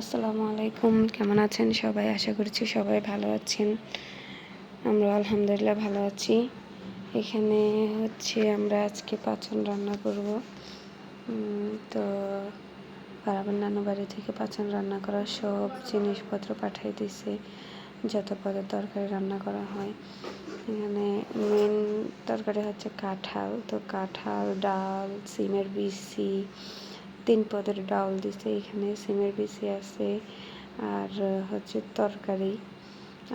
আসসালামু আলাইকুম, কেমন আছেন সবাই? আশা করছি সবাই ভালো আছেন। আমরা আলহামদুলিল্লাহ ভালো আছি। এখানে হচ্ছে আমরা আজকে পাচন রান্না করব। তো পারাবার নানু বাড়ি থেকে পাচন রান্না করা সব জিনিসপত্র পাঠিয়ে দিছে যত পদের তরকারি রান্না করা হয়। এখানে মেন তরকারি হচ্ছে কাঁঠাল। তো কাঁঠাল, ডাল, সিমের বিচি তিন পদের ডাল দিছে, এখানে সিমের বিচি আছে আর হচ্ছে তরকারি।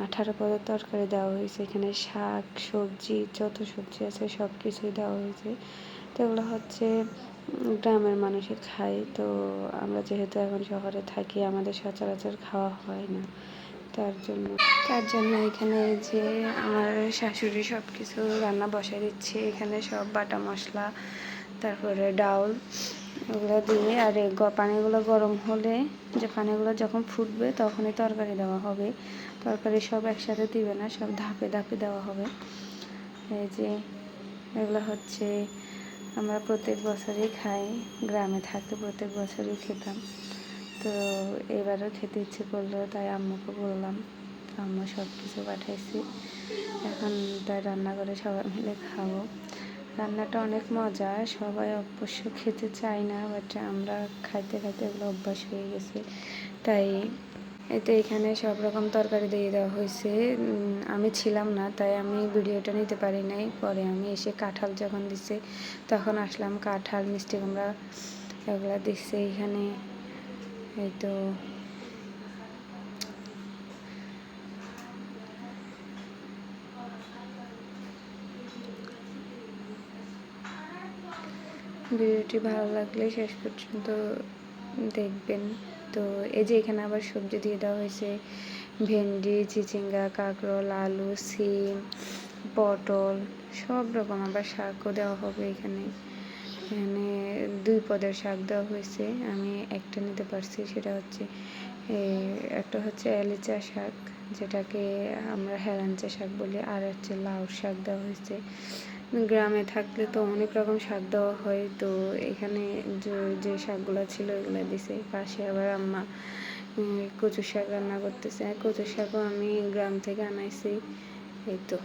আঠারো পদের তরকারি দেওয়া হয়েছে, এখানে শাক, সবজি, যত সবজি আছে সব কিছুই দেওয়া হয়েছে। তো এগুলো হচ্ছে গ্রামের মানুষে খায়, তো আমরা যেহেতু এখন শহরে থাকি, আমাদের সচরাচর খাওয়া হয় না তার জন্য। তার জন্য এখানে যে আমার শাশুড়ি সব কিছু রান্না বসাই দিচ্ছে, এখানে সব বাটা মশলা, তারপরে ডাউল ওগুলো দিয়ে আর এই পানিগুলো গরম হলে যে পানিগুলো যখন ফুটবে তখনই তরকারি দেওয়া হবে। তরকারি সব একসাথে দিবে না, সব ধাপে ধাপে দেওয়া হবে। এই যে এগুলো হচ্ছে আমরা প্রত্যেক বছরই খাই, গ্রামে থাকতে প্রত্যেক বছরই খেতাম। তো এবারও খেতে ইচ্ছে করল, তাই আম্মুকে বললাম, আম্মু সব কিছু পাঠাইছি। এখন তাই রান্না করে সবাই মিলে খাব। রান্নাটা অনেক মজা, সবাই অবশ্য খেতে চায় না বাট আমরা খাইতে খাইতে এগুলো অভ্যাস হয়ে গেছে। তাই এতে এখানে সব রকম তরকারি দিয়ে দেওয়া হয়েছে। আমি ছিলাম না, তাই আমি ভিডিওটা নিতে পারি নাই। পরে আমি এসে কাঁঠাল যখন দিছে, তখন আসলাম কাঁঠাল, মিষ্টি কুমড়া, এগুলো দিচ্ছে এখানে। এই তো ভিডিওটি ভালো লাগলে শেষ পর্যন্ত দেখবেন। তো এই যে এখানে আবার সবজি দিয়ে দেওয়া হয়েছে। ভেন্ডি চিচিঙ্গা কাঁকরোল, আলু, সিম, পটল, সব রকম আবার শাকও দেওয়া হবে এখানে। এখানে দুই পদের শাক দেওয়া হয়েছে। আমি একটা নিতে পারছি, সেটা হচ্ছে একটা হচ্ছে এলিচা শাক, যেটাকে আমরা হেলাঞ্চা শাক বলি, আর হচ্ছে লাউ শাক দেওয়া হয়েছে। গ্রামে থাকলে তো অনেক রকম শাক দেওয়া হয়, তো এখানে যে যে শাকগুলো ছিল ওগুলো দিছে। পাশে আবার আম্মা কচু শাক রান্না করতেছে। কচু শাকও আমি গ্রাম থেকে আনাইছি, এই তো।